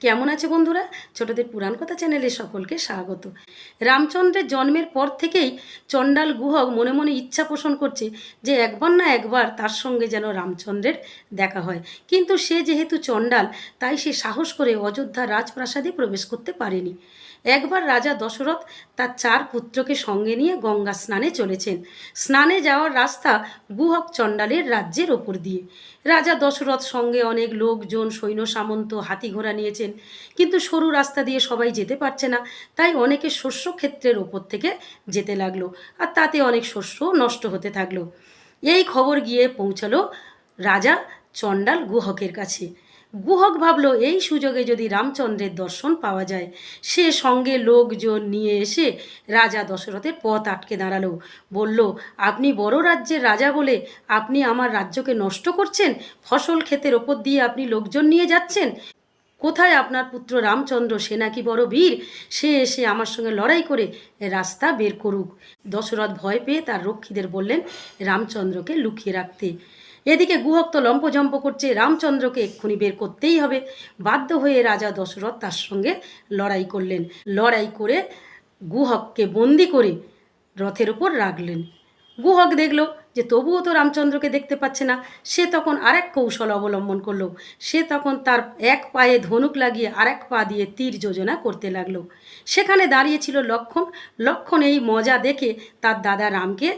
কেমন আছে বন্ধুরা? ছোটদের পুরাণ কথা চ্যানেলে সকলকে স্বাগত। রামচন্দ্রের জন্মের পর থেকেই চণ্ডাল গুহক মনে মনে ইচ্ছা পোষণ করছে যে একবার না একবার তার সঙ্গে যেন রামচন্দ্রের দেখা হয়। কিন্তু সে যেহেতু চণ্ডাল, তাই সে সাহস করে অযোধ্যা রাজপ্রাসাদে প্রবেশ করতে পারেনি। একবার রাজা দশরথ তার চার পুত্রকে সঙ্গে নিয়ে গঙ্গা স্নানে চলেছেন। স্নানে যাওয়ার রাস্তা গুহক চণ্ডালের রাজ্যের ওপর দিয়ে। রাজা দশরথ সঙ্গে অনেক লোকজন, সৈন্য, সামন্ত হাতি ঘোড়া নিয়েছেন কিন্তু সরু রাস্তা দিয়ে সবাই যেতে পারছে না, তাই অনেকে শস্য ক্ষেত্রের ওপর থেকে যেতে লাগল আর তাতে অনেক শস্য নষ্ট হতে থাকল। এই খবর গিয়ে পৌঁছালো রাজা চণ্ডাল গুহকের কাছে। গুহক ভাবলো, এই সুযোগে যদি রামচন্দ্রের দর্শন পাওয়া যায়, সে সঙ্গে লোকজন নিয়ে এসে রাজা দশরথের পথ আটকে দাঁড়াল। বলল, আপনি বড় রাজ্যের রাজা বলে আপনি আমার রাজ্যকে নষ্ট করছেন? ফসল ক্ষেতের ওপর দিয়ে আপনি লোকজন নিয়ে যাচ্ছেন? কোথায় আপনার পুত্র রামচন্দ্র? সে নাকি বড় বীর। সে এসে আমার সঙ্গে লড়াই করে রাস্তা বের করুক। দশরথ ভয় পেয়ে তার রক্ষীদের বললেন, রামচন্দ্রকে লুকিয়ে রাখতে। এদিকে গুহক তো লম্পজম্প করছে রামচন্দ্রকে, এক্ষুনি বের করতেই হবে। বাধ্য হয়ে রাজা দশরথ তার সঙ্গে লড়াই করলেন। লড়াই করে গুহককে বন্দি করে রথের উপর রাখলেন। গুহক দেখল যে তবুও তো রামচন্দ্রকে দেখতে পাচ্ছে না। সে তখন আরেক কৌশল অবলম্বন করল। সে তখন তার এক পায়ে ধনুক লাগিয়ে আরেক পা দিয়ে তীর যোজনা করতে লাগল। সেখানে দাঁড়িয়েছিল লক্ষণ। লক্ষণ এই মজা দেখে তার দাদা রামকে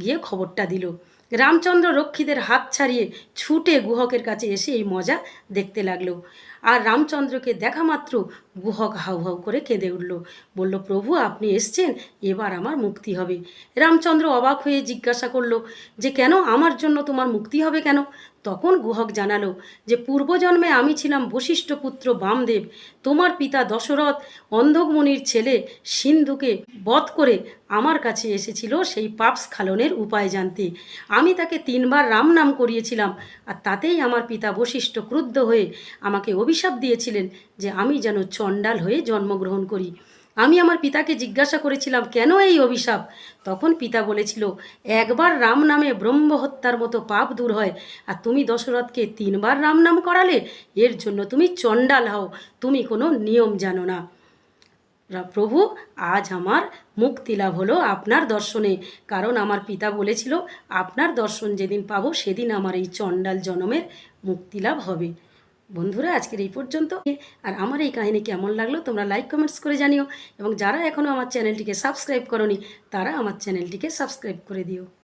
গিয়ে খবরটা দিল। রামচন্দ্র রক্ষীদের হাত ছাড়িয়ে ছুটে গুহকের কাছে এসে এই মজা দেখতে লাগল। আর রামচন্দ্রকে দেখা মাত্র গুহক হাউ হাউ করে কেঁদে উঠল। বলল, প্রভু, আপনি এসছেন, এবার আমার মুক্তি হবে। রামচন্দ্র অবাক হয়ে জিজ্ঞাসা করল, যে কেন? আমার জন্য তোমার মুক্তি হবে কেন? তখন গুহক জানালো যে, পূর্বজন্মে আমি ছিলাম বশিষ্ঠ পুত্র বামদেব। তোমার পিতা দশরথ অন্ধকমণির ছেলে সিন্ধুকে বধ করে আমার কাছে এসেছিল সেই পাপ স্খালনের উপায় জানতে। আমি তাকে তিনবার রাম নাম করিয়েছিলাম আর তাতেই আমার পিতা বশিষ্ঠ ক্রুদ্ধ হয়ে আমাকে অভিশাপ দিয়েছিলেন যে, আমি যেন চণ্ডাল হয়ে জন্মগ্রহণ করি। আমি আমার পিতাকে জিজ্ঞাসা করেছিলাম, কেন এই অভিশাপ? তখন পিতা বলেছিল, একবার রাম নামে ব্রহ্ম হত্যার মতো পাপ দূর হয়, আর তুমি দশরথকে তিনবার রাম নাম করালে এর জন্য তুমি চণ্ডাল হও, তুমি কোনো নিয়ম জানো না। প্রভু, আজ আমার মুক্তি লাভ হলো আপনার দর্শনে, কারণ আমার পিতা বলেছিল, আপনার দর্শন যেদিন পাবো সেদিন আমার এই চণ্ডাল জনমের মুক্তি লাভ হবে। বন্ধুরা, আজকের এই পর্যন্ত। আর আমার এই কাহিনী কেমন লাগল তোমরা লাইক কমেন্টস করে জানিও। এবং যারা এখনও আমার চ্যানেলটিকে সাবস্ক্রাইব করনি, তারা আমার চ্যানেলটিকে সাবস্ক্রাইব করে দিও।